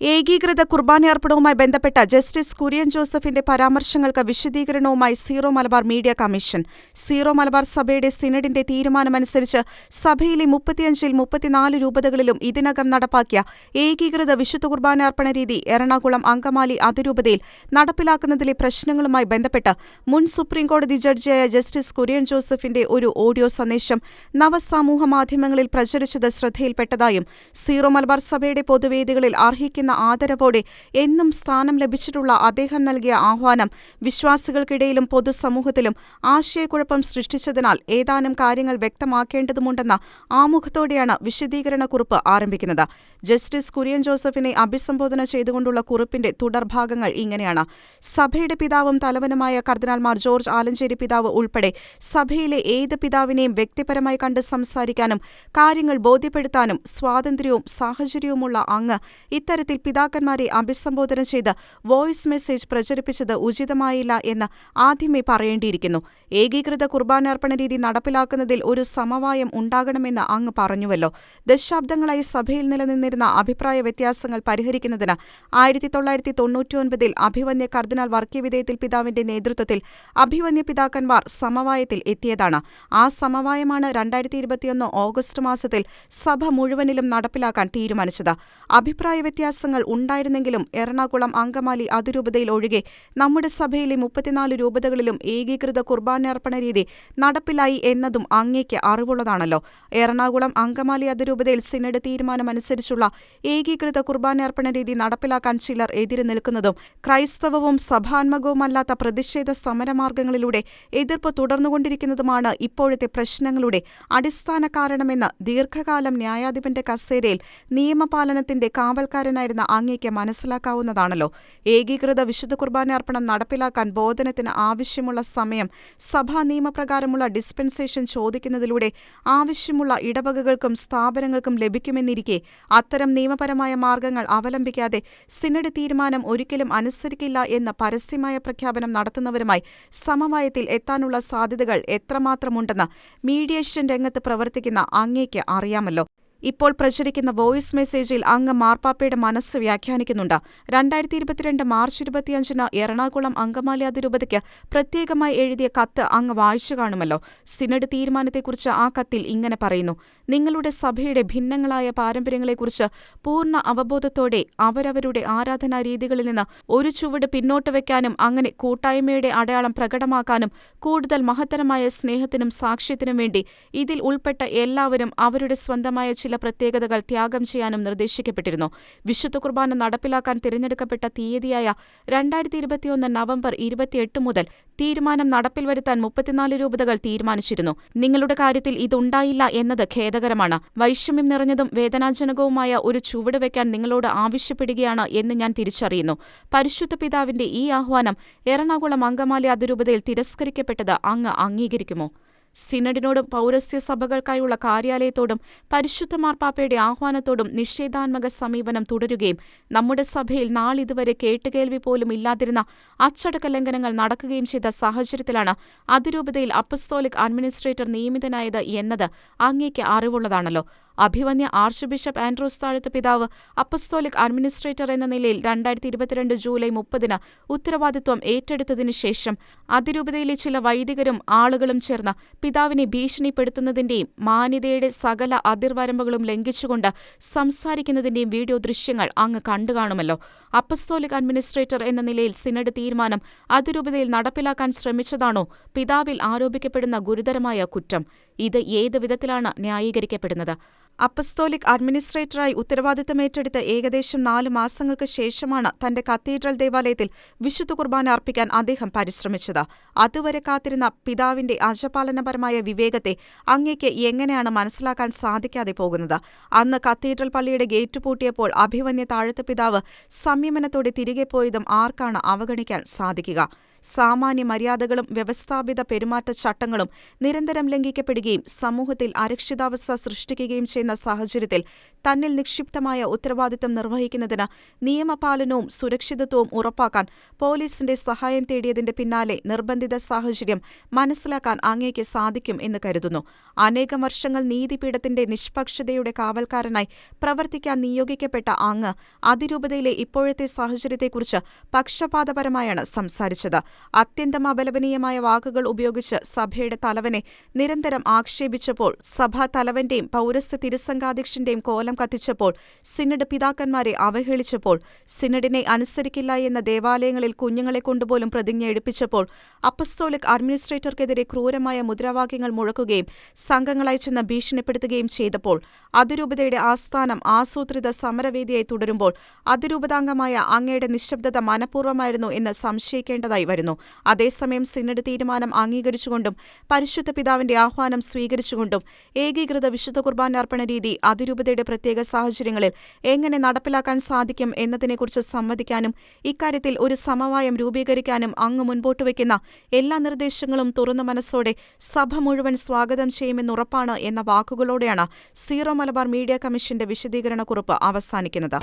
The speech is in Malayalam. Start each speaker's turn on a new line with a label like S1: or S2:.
S1: ഏകീകൃത കുർബാനയർപ്പണവുമായി ബന്ധപ്പെട്ട ജസ്റ്റിസ് കുര്യൻ ജോസഫിന്റെ പരാമർശങ്ങൾക്ക് വിശദീകരണവുമായി Syro Malabar media commission. Syro Malabar സഭയുടെ സിനഡിന്റെ തീരുമാനമനുസരിച്ച് സഭയിലെ മുപ്പത്തിയഞ്ചിൽ മുപ്പത്തിനാല് രൂപതകളിലും ഇതിനകം നടപ്പാക്കിയ ഏകീകൃത വിശുദ്ധ കുർബാനയർപ്പണ രീതി എറണാകുളം അങ്കമാലി അതിരൂപതയിൽ നടപ്പിലാക്കുന്നതിലെ പ്രശ്നങ്ങളുമായി ബന്ധപ്പെട്ട് മുൻ സുപ്രീംകോടതി ജഡ്ജിയായ ജസ്റ്റിസ് കുര്യൻ ജോസഫിന്റെ ഒരു ഓഡിയോ സന്ദേശം നവസാമൂഹ മാധ്യമങ്ങളിൽ പ്രചരിച്ചത് ശ്രദ്ധയിൽപ്പെട്ടതായും സീറോ മലബാർ സഭയുടെ പൊതുവേദികളിൽ അർഹിക്കുന്ന ആദരവോടെ എന്നും സ്ഥാനം ലഭിച്ചിട്ടുള്ള അദ്ദേഹം നൽകിയ ആഹ്വാനം വിശ്വാസികൾക്കിടയിലും പൊതുസമൂഹത്തിലും ആശയക്കുഴപ്പം സൃഷ്ടിച്ചതിനാൽ ഏതാനും കാര്യങ്ങൾ വ്യക്തമാക്കേണ്ടതുമുണ്ടെന്ന ആമുഖത്തോടെയാണ് വിശദീകരണ കുറിപ്പ് ആരംഭിക്കുന്നത്. ജസ്റ്റിസ് കുര്യൻ ജോസഫിനെ അഭിസംബോധന ചെയ്തുകൊണ്ടുള്ള കുറിപ്പിന്റെ തുടർഭാഗങ്ങൾ ഇങ്ങനെയാണ്. സഭയുടെ പിതാവും തലവനുമായ കർദിനാൾമാർ ജോർജ് ആലഞ്ചേരി പിതാവ് ഉൾപ്പെടെ സഭയിലെ ഏത് പിതാവിനെയും വ്യക്തിപരമായി കണ്ട് സംസാരിക്കാനും കാര്യങ്ങൾ ബോധ്യപ്പെടുത്താനും സ്വാതന്ത്ര്യവും സാഹചര്യവുമുള്ള അങ്ങ് ഇത്തരത്തിൽ പിതാക്കന്മാരെ അഭിസംബോധന ചെയ്ത് വോയിസ് മെസ്സേജ് പ്രചരിപ്പിച്ചത് ഉചിതമായില്ല എന്ന് ആദ്യമേ പറയേണ്ടിയിരിക്കുന്നു. ഏകീകൃത കുർബാനാർപ്പണ രീതി നടപ്പിലാക്കുന്നതിൽ ഒരു സമവായം ഉണ്ടാകണമെന്ന് അങ്ങ് പറഞ്ഞുവല്ലോ. ദശാബ്ദങ്ങളായി സഭയിൽ നിലനിന്നിരുന്ന അഭിപ്രായ വ്യത്യാസങ്ങൾ പരിഹരിക്കുന്നതിന് ആയിരത്തി തൊള്ളായിരത്തി തൊണ്ണൂറ്റിയൊൻപതിൽ അഭിവന്യ കർദിനാൾ വർക്കിയവിധേയത്തിൽ പിതാവിന്റെ നേതൃത്വത്തിൽ അഭിവന്യ പിതാക്കന്മാർ സമവായത്തിൽ എത്തിയതാണ്. ആ സമവായമാണ് രണ്ടായിരത്തി ഇരുപത്തിയൊന്ന് ഓഗസ്റ്റ് മാസത്തിൽ സഭ മുഴുവനിലും നടപ്പിലാക്കാൻ തീരുമാനിച്ചത്. അഭിപ്രായ വ്യത്യാസങ്ങൾ ഉണ്ടായിരുന്നെങ്കിലും എറണാകുളം അങ്കമാലി അതിരൂപതയിൽ ഒഴികെ നമ്മുടെ സഭയിലെ മുപ്പത്തിനാല് രൂപതകളിലും ഏകീകൃത കുർബാനയർപ്പണ രീതി നടപ്പിലായി എന്നതും അങ്ങേക്ക് അറിവുള്ളതാണല്ലോ. എറണാകുളം അങ്കമാലി അതിരൂപതയിൽ സിനഡ് തീരുമാനമനുസരിച്ചുള്ള ഏകീകൃത കുർബാനയർപ്പണ രീതി നടപ്പിലാക്കാൻ ചിലർ എതിര് നിൽക്കുന്നതും ക്രൈസ്തവവും സഭാത്മകവുമല്ലാത്ത പ്രതിഷേധ സമരമാർഗങ്ങളിലൂടെ എതിർപ്പ് തുടർന്നുകൊണ്ടിരിക്കുന്നതുമാണ് ഇപ്പോഴത്തെ പ്രശ്നങ്ങളുടെ അടിസ്ഥാന കാരണമെന്ന് ദീർഘകാലം ന്യായാധിപന്റെ കസേരയിൽ നിയമപാലനത്തിന്റെ കാവൽക്കാരനായിരുന്ന അങ്ങേക്ക് മനസ്സിലാക്കാവുന്നതാണല്ലോ. ഏകീകൃത വിശുദ്ധ കുർബാനയർപ്പണം നടപ്പിലാക്കാൻ ബോധനത്തിന് ആവശ്യമുള്ള സമയം സഭാ നിയമപ്രകാരമുള്ള ഡിസ്പെൻസേഷൻ ചോദിക്കുന്നതിലൂടെ ആവശ്യമുള്ള ഇടവകകൾക്കും സ്ഥാപനങ്ങൾക്കും ലഭിക്കുമെന്നിരിക്കെ അത്തരം നിയമപരമായ മാർഗങ്ങൾ അവലംബിക്കാതെ സിനഡ് തീരുമാനം ഒരിക്കലും അനുസരിക്കില്ല എന്ന പരസ്യമായ പ്രഖ്യാപനം നടത്തുന്നവരുമായി സമവായത്തിൽ എത്താനുള്ള സാധ്യതകൾ എത്രമാത്രമുണ്ടെന്ന് മീഡിയേഷൻ രംഗത്ത് പ്രവർത്തിക്കുന്ന അങ്ങേക്ക് അറിയാമല്ലോ. ഇപ്പോൾ പ്രചരിക്കുന്ന വോയിസ് മെസ്സേജിൽ അങ്ങ് മാർപ്പാപ്പയുടെ മനസ്സ് വ്യാഖ്യാനിക്കുന്നുണ്ട്. രണ്ടായിരത്തി ഇരുപത്തിരണ്ട് മാർച്ച് ഇരുപത്തിയഞ്ചിന് എറണാകുളം അങ്കമാലി അതിരൂപതയ്ക്ക് പ്രത്യേകമായി എഴുതിയ കത്ത് അങ്ങ് വായിച്ചു കാണുമല്ലോ. സിനഡ് തീരുമാനത്തെക്കുറിച്ച് ആ കത്തിൽ ഇങ്ങനെ പറയുന്നു. നിങ്ങളുടെ സഭയുടെ ഭിന്നങ്ങളായ പാരമ്പര്യങ്ങളെക്കുറിച്ച് പൂർണ അവബോധത്തോടെ അവരവരുടെ ആരാധനാ രീതികളിൽ നിന്ന് ഒരു ചുവട് പിന്നോട്ട് വയ്ക്കാനും അങ്ങനെ കൂട്ടായ്മയുടെ അടയാളം പ്രകടമാക്കാനും കൂടുതൽ മഹത്തരമായ സ്നേഹത്തിനും സാക്ഷ്യത്തിനും വേണ്ടി ഇതിൽ ഉൾപ്പെട്ട എല്ലാവരും അവരുടെ സ്വന്തമായ ചില പ്രത്യേകതകൾ ത്യാഗം ചെയ്യാനും നിർദ്ദേശിക്കപ്പെട്ടിരുന്നു. വിശുദ്ധ കുർബാന നടപ്പിലാക്കാൻ തിരഞ്ഞെടുക്കപ്പെട്ട തീയതിയായ രണ്ടായിരത്തി ഇരുപത്തിയൊന്ന് നവംബർ ഇരുപത്തിയെട്ട് മുതൽ തീരുമാനം നടപ്പിൽ വരുത്താൻ മുപ്പത്തിനാല് രൂപതകൾ തീരുമാനിച്ചിരുന്നു. നിങ്ങളുടെ കാര്യത്തിൽ ഇതുണ്ടായില്ല എന്നത് ഖേദകരമാണ്. വൈഷമ്യം നിറഞ്ഞതും വേദനാജനകവുമായ ഒരു ചുവട് വയ്ക്കാൻ നിങ്ങളോട് ആവശ്യപ്പെടുകയാണ് എന്ന് ഞാൻ തിരിച്ചറിയുന്നു. പരിശുദ്ധ പിതാവിന്റെ ഈ ആഹ്വാനം എറണാകുളം അങ്കമാലി അതിരൂപതയിൽ തിരസ്കരിക്കപ്പെട്ടത് അങ്ങ് അംഗീകരിക്കുമോ? സിനഡിനോടും പൗരസ്ത്യ സഭകൾക്കായുള്ള കാര്യാലയത്തോടും പരിശുദ്ധ മാർപ്പാപ്പയുടെ ആഹ്വാനത്തോടും നിഷേധാത്മക സമീപനം തുടരുകയും നമ്മുടെ സഭയിൽ നാളിതുവരെ കേട്ടുകേൾവി പോലും ഇല്ലാതിരുന്ന അച്ചടക്ക ലംഘനങ്ങൾ നടക്കുകയും ചെയ്ത സാഹചര്യത്തിലാണ് അതിരൂപതയിൽ അപ്പസ്തോലിക് അഡ്മിനിസ്ട്രേറ്റർ നിയമിതനായത് എന്നത് അങ്ങേക്ക് അറിവുള്ളതാണല്ലോ. അഭിവന്യ ആർച്ച് ബിഷപ്പ് ആൻഡ്രൂസ് താഴത്ത് പിതാവ് അപ്പസ്തോലിക് അഡ്മിനിസ്ട്രേറ്റർ എന്ന നിലയിൽ രണ്ടായിരത്തി ഇരുപത്തിരണ്ട് ജൂലൈ മുപ്പതിന് ഉത്തരവാദിത്വം ഏറ്റെടുത്തതിനു ശേഷം അതിരൂപതയിലെ ചില വൈദികരും ആളുകളും ചേർന്ന് പിതാവിനെ ഭീഷണിപ്പെടുത്തുന്നതിന്റെയും മാന്യതയുടെ സകല അതിർവരമ്പുകളും ലംഘിച്ചുകൊണ്ട് സംസാരിക്കുന്നതിന്റെയും വീഡിയോ ദൃശ്യങ്ങൾ അങ്ങ് കണ്ടുകാണുമല്ലോ അപ്പസ്തോലിക് അഡ്മിനിസ്ട്രേറ്റർ എന്ന നിലയിൽ സിനഡ് തീരുമാനം അതിരൂപതയിൽ നടപ്പിലാക്കാൻ ശ്രമിച്ചതാണോ പിതാവിൽ ആരോപിക്കപ്പെടുന്ന ഗുരുതരമായ കുറ്റം? ഇത് ഏത് വിധത്തിലാണ് ന്യായീകരിക്കപ്പെടുന്നത്? അപ്പസ്തോലിക് അഡ്മിനിസ്ട്രേറ്ററായി ഉത്തരവാദിത്തം ഉത്തരവാദിത്തമേറ്റെടുത്ത് ഏകദേശം നാല് മാസങ്ങൾക്ക് ശേഷമാണ് തന്റെ കത്തീഡ്രൽ ദേവാലയത്തിൽ വിശുദ്ധ കുർബാന അർപ്പിക്കാൻ അദ്ദേഹം പരിശ്രമിച്ചത്. അതുവരെ കാത്തിരുന്ന പിതാവിന്റെ അജപാലനപരമായ വിവേകത്തെ അങ്ങേക്ക് എങ്ങനെയാണ് മനസ്സിലാക്കാൻ സാധിക്കാതെ പോകുന്നത്? അന്ന് കത്തീഡ്രൽ പള്ളിയുടെ ഗേറ്റ് പൂട്ടിയപ്പോൾ അഭിമന്യ താഴത്ത് പിതാവ് സംയമനത്തോടെ തിരികെ പോയതും ആർക്കാണ് അവഗണിക്കാൻ സാധിക്കുക? സാമാന്യ മര്യാദകളും വ്യവസ്ഥാപിത പെരുമാറ്റച്ചട്ടങ്ങളും നിരന്തരം ലംഘിക്കപ്പെടുകയും സമൂഹത്തിൽ അരക്ഷിതാവസ്ഥ സൃഷ്ടിക്കുകയും ചെയ്യുന്ന സാഹചര്യത്തിൽ തന്നിൽ നിക്ഷിപ്തമായ ഉത്തരവാദിത്തം നിർവഹിക്കുന്നതിന് നിയമപാലനവും സുരക്ഷിതത്വവും ഉറപ്പാക്കാൻ പോലീസിന്റെ സഹായം തേടിയതിന്റെ പിന്നാലെ നിർബന്ധിത സാഹചര്യം മനസ്സിലാക്കാൻ അങ്ങേക്ക് സാധിക്കും എന്ന് കരുതുന്നു. അനേകം വർഷങ്ങൾ നീതിപീഠത്തിന്റെ നിഷ്പക്ഷതയുടെ കാവൽക്കാരനായി പ്രവർത്തിക്കാൻ നിയോഗിക്കപ്പെട്ട അങ്ങ് അതിരൂപതയിലെ ഇപ്പോഴത്തെ സാഹചര്യത്തെക്കുറിച്ച് പക്ഷപാതപരമായാണ് സംസാരിച്ചത്. അത്യന്തം അപലപനീയമായ വാക്കുകൾ ഉപയോഗിച്ച് സഭയുടെ തലവനെ നിരന്തരം ആക്ഷേപിച്ചപ്പോൾ സഭാ തലവന്റെയും പൗരസ്ത്യ തിരുസംഘാധ്യക്ഷന്റെയും കോലം കത്തിച്ചപ്പോൾ സിനഡ് പിതാക്കന്മാരെ അവഹേളിച്ചപ്പോൾ സിനഡിനെ അനുസരിക്കില്ല എന്ന ദേവാലയങ്ങളിൽ കുഞ്ഞുങ്ങളെ കൊണ്ടുപോലും പ്രതിജ്ഞ എടുപ്പിച്ചപ്പോൾ അപ്പസ്തോലിക് അഡ്മിനിസ്ട്രേറ്റർക്കെതിരെ ക്രൂരമായ മുദ്രാവാക്യങ്ങൾ മുഴക്കുകയും സംഘങ്ങളായി ചെന്ന് ഭീഷണിപ്പെടുത്തുകയും ചെയ്തപ്പോൾ അതിരൂപതയുടെ ആസ്ഥാനം ആസൂത്രിത സമരവേദിയായി തുടരുമ്പോൾ അതിരൂപതാംഗമായ അങ്ങയുടെ നിശബ്ദത മനഃപൂർവമായിരുന്നു എന്ന് സംശയിക്കേണ്ടതായി വരുന്നു അതേസമയം സിനഡ് തീരുമാനം അംഗീകരിച്ചുകൊണ്ടും പരിശുദ്ധ പിതാവിന്റെ ആഹ്വാനം സ്വീകരിച്ചുകൊണ്ടും ഏകീകൃത വിശുദ്ധ കുർബാന അർപ്പണ രീതി അതിരൂപതയുടെ പ്രത്യേക സാഹചര്യങ്ങളിൽ എങ്ങനെ നടപ്പിലാക്കാൻ സാധിക്കും എന്നതിനെക്കുറിച്ച് സംവദിക്കാനും ഇക്കാര്യത്തിൽ ഒരു സമവായം രൂപീകരിക്കാനും അങ്ങ് മുൻപോട്ട് വയ്ക്കുന്ന എല്ലാ നിർദ്ദേശങ്ങളും തുറന്ന മനസ്സോടെ സഭ മുഴുവൻ സ്വാഗതം ചെയ്യുമെന്നുറപ്പാണ് എന്ന വാക്കുകളോടെയാണ് സീറോ മലബാർ മീഡിയ കമ്മീഷന്റെ വിശദീകരണക്കുറിപ്പ് അവസാനിക്കുന്നത്.